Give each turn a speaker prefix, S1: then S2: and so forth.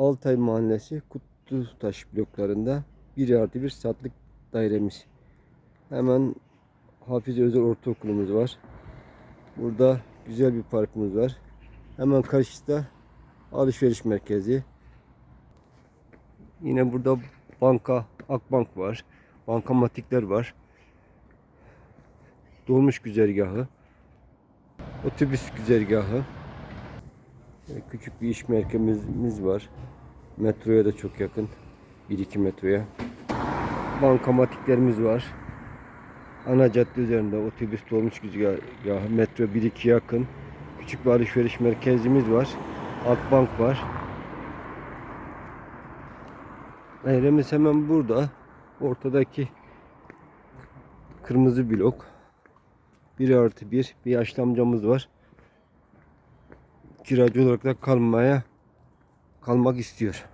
S1: Altay Mahallesi Kutlutaş bloklarında 1 artı 1 satlık dairemiz. Hemen Hafiz Özel Ortaokulumuz var. Burada güzel bir parkımız var. Hemen karşıda alışveriş merkezi. Yine burada banka, Akbank var. Bankamatikler var. Dolmuş güzergahı. Otobüs güzergahı. Böyle Küçük bir iş merkezimiz var. Metroya da çok yakın. 1-2 metroya. Bankamatiklerimiz var. Ana cadde üzerinde otobüs dolmuş güzergahı. Metro 1-2 yakın. Küçük bir alışveriş merkezimiz var. Akbank var. Dairemiz hemen burada. Ortadaki kırmızı blok. 1 artı 1. Bir yaşlı amcamız var. Kiracı olarak da kalmaya kalmak istiyor.